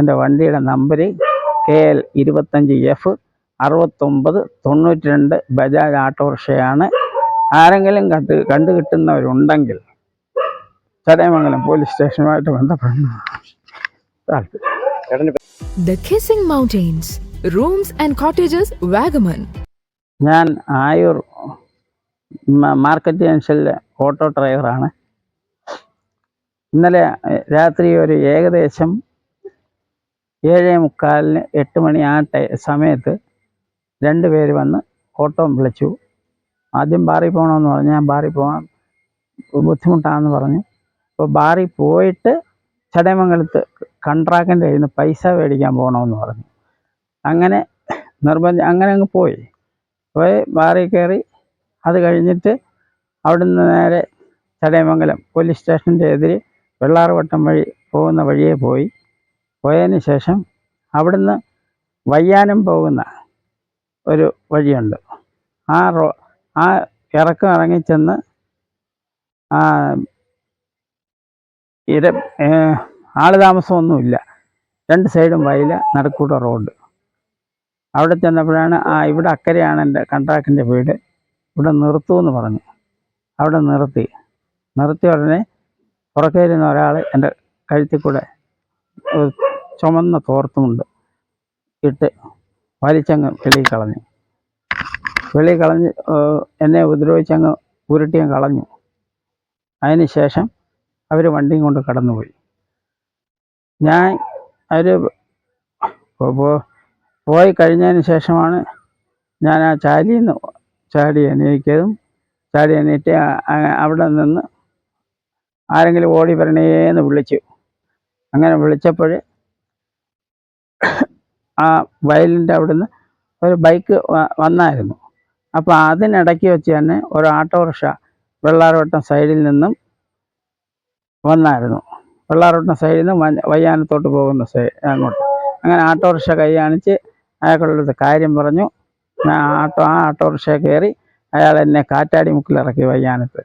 എന്റെ വണ്ടിയുടെ number K L ഇരുപത്തഞ്ച് എഫ് അറുപത്തൊമ്പത് തൊണ്ണൂറ്റി രണ്ട് ബജാജ് ഓട്ടോറിക്ഷയാണ്. ആരെങ്കിലും കണ്ട് കണ്ടു കിട്ടുന്നവരുണ്ടെങ്കിൽ ചടയമംഗലം പോലീസ് സ്റ്റേഷനുമായിട്ട് ബന്ധപ്പെടണം താല്പര്യം. The Kissing Mountains, Rooms and Cottages, Wagaman. ഞാൻ ആയൂർ മാർക്കറ്റ് ജംഗ്ഷനിലെ ഓട്ടോ ഡ്രൈവറാണ്. ഇന്നലെ രാത്രി ഒരു ഏകദേശം ഏഴേ മുക്കാലിന് എട്ട് മണി ആ സമയത്ത് രണ്ട് പേര് വന്ന് ഓട്ടോ വിളിച്ചു. ആദ്യം ബാറിൽ പോകണമെന്ന് പറഞ്ഞു. ഞാൻ പോകാൻ ബുദ്ധിമുട്ടാണെന്ന് പറഞ്ഞു. അപ്പോൾ ബാറി പോയിട്ട് ചടയമംഗലത്ത് കൺട്രാക്റ്റിന്റെ കയ്യിൽ നിന്ന് പൈസ മേടിക്കാൻ പോകണമെന്ന് പറഞ്ഞു. അങ്ങനെ നിർബന്ധം അങ്ങനെ അങ്ങ് പോയി. പോയി ബാറി കയറി അത് കഴിഞ്ഞിട്ട് അവിടുന്ന് നേരെ ചടയമംഗലം പോലീസ് സ്റ്റേഷന്റെ എതിരെ വെള്ളാറുവട്ടം വഴി പോകുന്ന വഴിയെ പോയി. പോയതിന് ശേഷം അവിടുന്ന് വയ്യാനം പോകുന്ന ഒരു വഴിയുണ്ട്. ആ റോ ആ ഇറക്കം ഇറങ്ങിച്ചെന്ന് ഇര ആൾ താമസമൊന്നുമില്ല. രണ്ട് സൈഡും വയൽ നടക്കൂട റോഡ്. അവിടെ ചെന്നപ്പോഴാണ് ആ ഇവിടെ അക്കരെയാണ് എന്റെ കൺട്രാക്ടിന്റെ വീട്. ഇവിടെ നിർത്തുമെന്ന് പറഞ്ഞു. അവിടെ നിർത്തി. നിർത്തിയ ഉടനെ പുറക്കേരുന്ന ഒരാൾ എന്റെ കഴുത്തിൽ കൂടെ ചുമന്ന തോർത്തുമുണ്ട്. ഇട്ട് വലിച്ചങ്ങ് വെളിയിൽ കളഞ്ഞു. വെളിയിൽ കളഞ്ഞ് എന്നെ ഉപദ്രവിച്ചങ്ങ് ഉരുട്ടിയും കളഞ്ഞു. അതിന് ശേഷം അവർ വണ്ടിയും കൊണ്ട് കടന്നുപോയി. ഞാൻ അവർ പോയി കഴിഞ്ഞതിന് ശേഷമാണ് ഞാൻ ആ ചാലിയിൽ നിന്ന് ചാടി എണീറ്റതും ചാടി എണീറ്റ് അവിടെ നിന്ന് ആരെങ്കിലും ഓടി വരണേന്ന് വിളിച്ചു. അങ്ങനെ വിളിച്ചപ്പോൾ ആ വയലിന്റെ അവിടുന്ന് ഒരു ബൈക്ക് വന്നായിരുന്നു. അപ്പോൾ അതിനിടയ്ക്ക് വെച്ച് തന്നെ ഒരു ഓട്ടോറിക്ഷ വെള്ളാർവട്ടം സൈഡിൽ നിന്നും വന്നായിരുന്നു. വെള്ളാറോട്ടിന് സൈഡിൽ നിന്ന് വയ്യാനത്തോട്ട് പോകുന്ന സൈഡ് അങ്ങോട്ട്. അങ്ങനെ ഓട്ടോറിക്ഷ കൈ കാണിച്ച് അയാൾക്കുള്ളത് കാര്യം പറഞ്ഞു. ആട്ടോ ആ ഓട്ടോറിക്ഷ കയറി അയാൾ എന്നെ കാറ്റാടി മുക്കിലിറക്കി വയ്യാനത്ത്.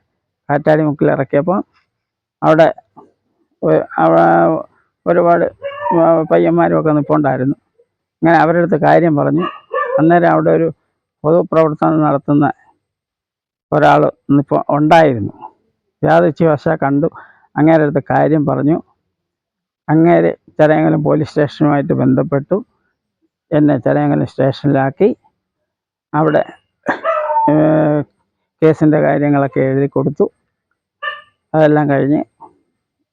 കാറ്റാടി മുക്കിലിറക്കിയപ്പോൾ അവിടെ ഒരുപാട് പയ്യന്മാരും ഒക്കെ നിൽപ്പുണ്ടായിരുന്നു അങ്ങനെ അവരുടെ അടുത്ത് കാര്യം പറഞ്ഞു. അന്നേരം അവിടെ ഒരു പൊതുപ്രവർത്തനം നടത്തുന്ന ഒരാൾ ഇന്നിപ്പോൾ ഉണ്ടായിരുന്നു. യാദൃച്ഛവശ കണ്ടു. അങ്ങേരെ അടുത്ത് കാര്യം പറഞ്ഞു. അങ്ങേര് ചടയങ്കലം പോലീസ് സ്റ്റേഷനുമായിട്ട് ബന്ധപ്പെട്ടു. എന്നെ ചടയങ്കലം സ്റ്റേഷനിലാക്കി. അവിടെ കേസിന്റെ കാര്യങ്ങളൊക്കെ എഴുതി കൊടുത്തു. അതെല്ലാം കഴിഞ്ഞ്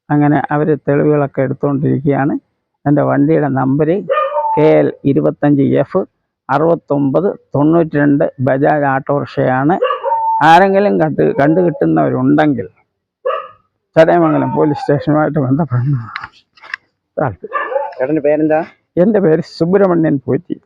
അങ്ങനെ അവർ തെളിവുകളൊക്കെ എടുത്തുകൊണ്ടിരിക്കുകയാണ് എന്റെ വണ്ടിയുടെ നമ്പർ കെ എൽ ഇരുപത്തഞ്ച് എഫ് അറുപത്തൊമ്പത് തൊണ്ണൂറ്റി രണ്ട് ബജാജ് ഓട്ടോറിക്ഷയാണ്. ആരെങ്കിലും കണ്ട് കണ്ടു കിട്ടുന്നവരുണ്ടെങ്കിൽ ചടയമംഗലം പോലീസ് സ്റ്റേഷനുമായിട്ട് ബന്ധപ്പെടണം. താല്പര്യം. ചേട്ടന്റെ പേരെന്താ? എന്റെ പേര് സുബ്രഹ്മണ്യൻ പോറ്റി.